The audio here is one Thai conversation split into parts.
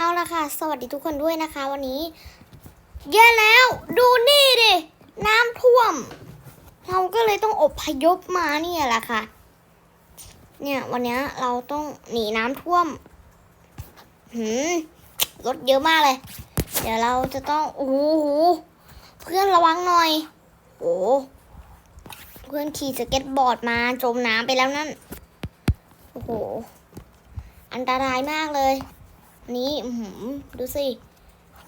เอาละค่ะ สวัสดีทุกคนด้วยนะคะวันนี้แย่แล้ว ดูนี่ดิน้ำท่วม เราก็เลยต้องอบพยพมาเนี่ยแหละค่ะ เนี่ยวันนี้เราต้องหนีน้ำท่วมหืมรถเยอะมากเลย เดี๋ยวเราจะต้องโอ้โหเพื่อนระวังหน่อยโอ้เพื่อนขี่สเก็ตบอร์ดมาจมน้ำไปแล้วนั่นโอ้โหอันตรายมากเลย นี่ดูสิ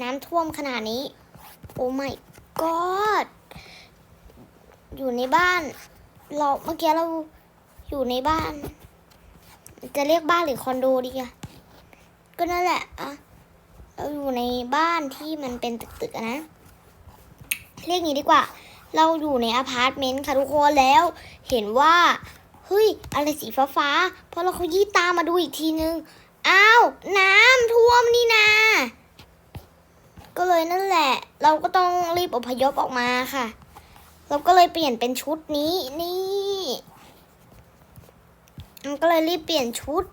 น้ำท่วมขนาดนี้ โอ้ my god อยู่ในบ้าน เราเมื่อกี้เราอยู่ในบ้าน จะเรียกบ้านหรือคอนโดดีอะก็นั่นแหละอะเราอยู่ในบ้านที่มันเป็นตึกๆนะ เรียกงี้ดีกว่า เราอยู่ในอพาร์ตเมนต์ค่ะทุกคนแล้ว เห็นว่าเฮ้ยอะไรสีฟ้าฟ้าๆพอเราเขายี่ตามมาดูอีกทีนึง อ้าวน้ำท่วมนี่นา ก็เลยนั่นแหละ เราก็ต้องรีบอพยพออกมาค่ะ เราก็เลยเปลี่ยนเป็นชุดนี้นี่มันก็เลยรีบเปลี่ยนชุด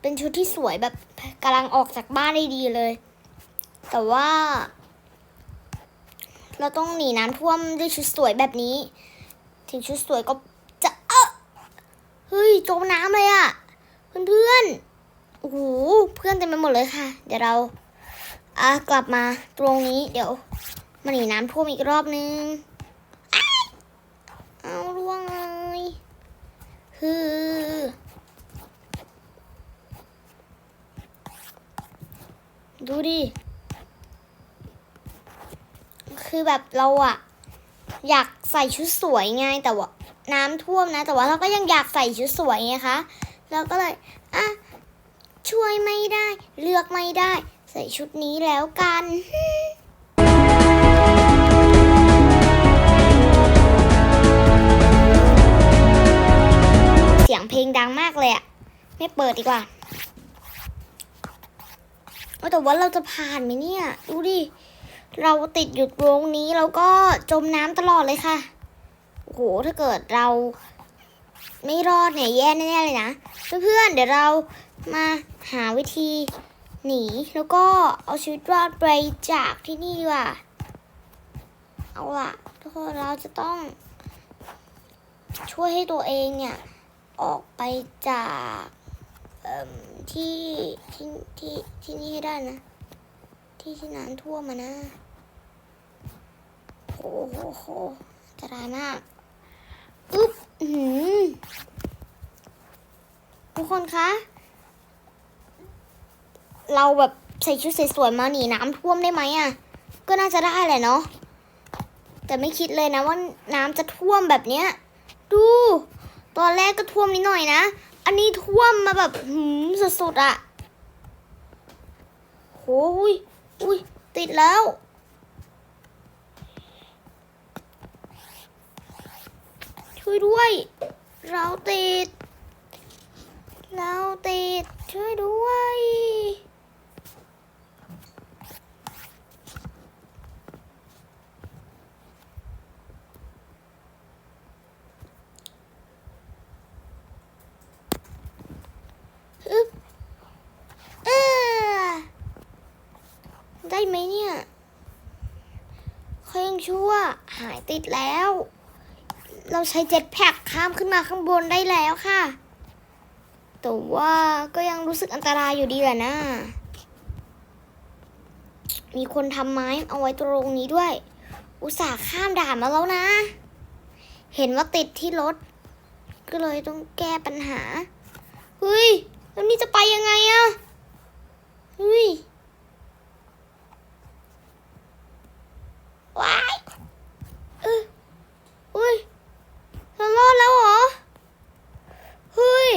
เป็นชุดที่สวยแบบกำลังออกจากบ้านได้ดีเลย แต่ว่า เราต้องหนีน้ำท่วมด้วยชุดสวยแบบนี้ ถึงชุดสวยก็จะเออเฮ้ยจมน้ำเลยอะ เพื่อนๆ โอ้โห เพื่อนเต็มไปหมดเลยค่ะ เดี๋ยวเราอะกลับมาตรงนี้ เดี๋ยวมาหนีน้ำท่วมอีกรอบนึง เอาร่วงเลยฮือดูดิ คือแบบเราอะอยากใส่ชุดสวยไงแต่ว่าน้ำท่วมนะ แต่ว่าเราก็ยังอยากใส่ชุดสวยไงคะ เราก็เลยอะช่วยไม่ได้ เลือกไม่ได้ ใส่ชุดนี้แล้วกันเสียงเพลงดังมากเลยอะไม่เปิดดีกว่าแต่ว่าเราจะผ่านไหมเนี่ย ดูดิ เราติดอยู่ตรงนี้แล้วก็จมน้ำตลอดเลยค่ะ โอ้โห ถ้าเกิดเรา ไม่รอดเนี่ยแย่แน่ๆเลยนะ เพื่อนๆเดี๋ยวเรามาหาวิธีหนีแล้วก็เอาชีวิตรอดไปจากที่นี่ดีกว่าเอาล่ะทุกคนเราจะต้อง ช่วยให้ตัวเองเนี่ย ออกไปจากที่ที่ที่ที่นี่ให้ได้นะ ที่ที่น้ำท่วมมานะโอ้โหโหอันตรายมาก ทุกคนคะ เราแบบใส่ชุดสวยๆมาหนีน้ำท่วมได้ไหมอะ ก็น่าจะได้แหละเนาะ แต่ไม่คิดเลยนะว่าน้ำจะท่วมแบบเนี้ย ดู ตอนแรกก็ท่วมนิดหน่อยนะ อันนี้ท่วมมาแบบหืมสุดๆอะโอ้ยอุ้ยติดแล้ว ช่วยด้วย เราติด เราติด ช่วยด้วยอึ๊บเออได้ไหมเนี่ยเขายังชั่วหายติดแล้ว เราใช้เจ็ตแพ็คข้ามขึ้นมาข้างบนได้แล้วค่ะ แต่ว่าก็ยังรู้สึกอันตรายอยู่ดีแหละนะ มีคนทำไม้เอาไว้ตรงนี้ด้วย อุตส่าห์ข้ามด่านมาแล้วนะ เห็นว่าติดที่รถ ก็เลยต้องแก้ปัญหา เฮ้ย แล้วนี่จะไปยังไงอะเฮ้ย ว้ายเออเฮ้ย เรารอดแล้วเหรอ เฮ้ย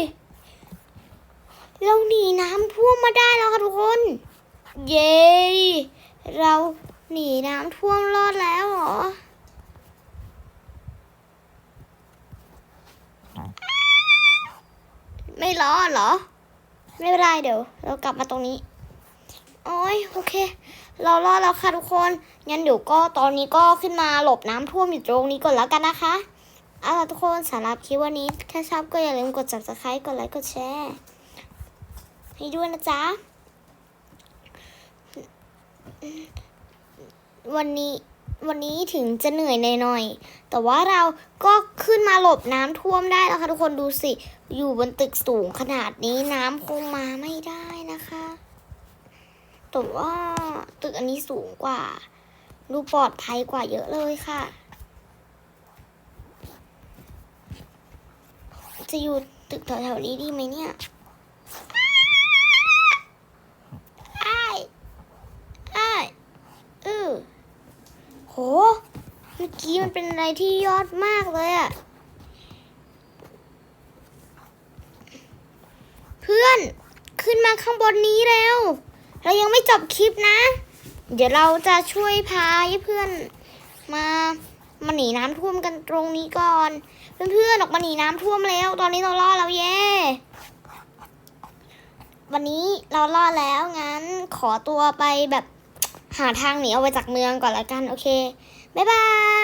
เราหนีน้ำ ท่วมมาได้แล้วค่ะทุกคน เย้เราหนีน้ำท่วมรอดแล้วเหรอไม่รอดเหรอ ไม่เป็นไรเดี๋ยว เรากลับมาตรงนี้โอ้ยโอเค เรารอดแล้วค่ะทุกคนงั้นเดี๋ยวก็ตอนนี้ก็ขึ้นมาหลบน้ำท่วมอยู่ตรงนี้ก่อนแล้วกันนะคะเอาล่ะทุกคนสำหรับคลิปวันนี้ถ้าชอบก็อย่าลืมกด subscribe กดไลค์กดแชร์ ให้ด้วยนะจ๊ะ วันนี้วันนี้ถึงจะเหนื่อยหน่อยๆ แต่ว่าเราก็ขึ้นมาหลบน้ำท่วมได้แล้วค่ะทุกคนดูสิ อยู่บนตึกสูงขนาดนี้น้ำคงมาไม่ได้นะคะ แต่ว่าตึกอันนี้สูงกว่า ดูปลอดภัยกว่าเยอะเลยค่ะ จะอยู่ตึกแถวๆนี้ดีไหมเนี่ย เมื่อกี้มันเป็นอะไรที่ยอดมากเลยอะเพื่อนขึ้นมาข้างบนนี้แล้ว เรายังไม่จบคลิปนะ เดี๋ยวเราจะช่วยพาให้เพื่อนมามาหนีน้ำท่วมกันตรงนี้ก่อน เพื่อนๆออกมาหนีน้ำท่วมแล้ว ตอนนี้เรารอดแล้วเย้วันนี้เรารอดแล้วงั้นขอตัวไปแบบ หาทางหนีออกไปจากเมืองก่อนละกัน โอเค บ๊ายบาย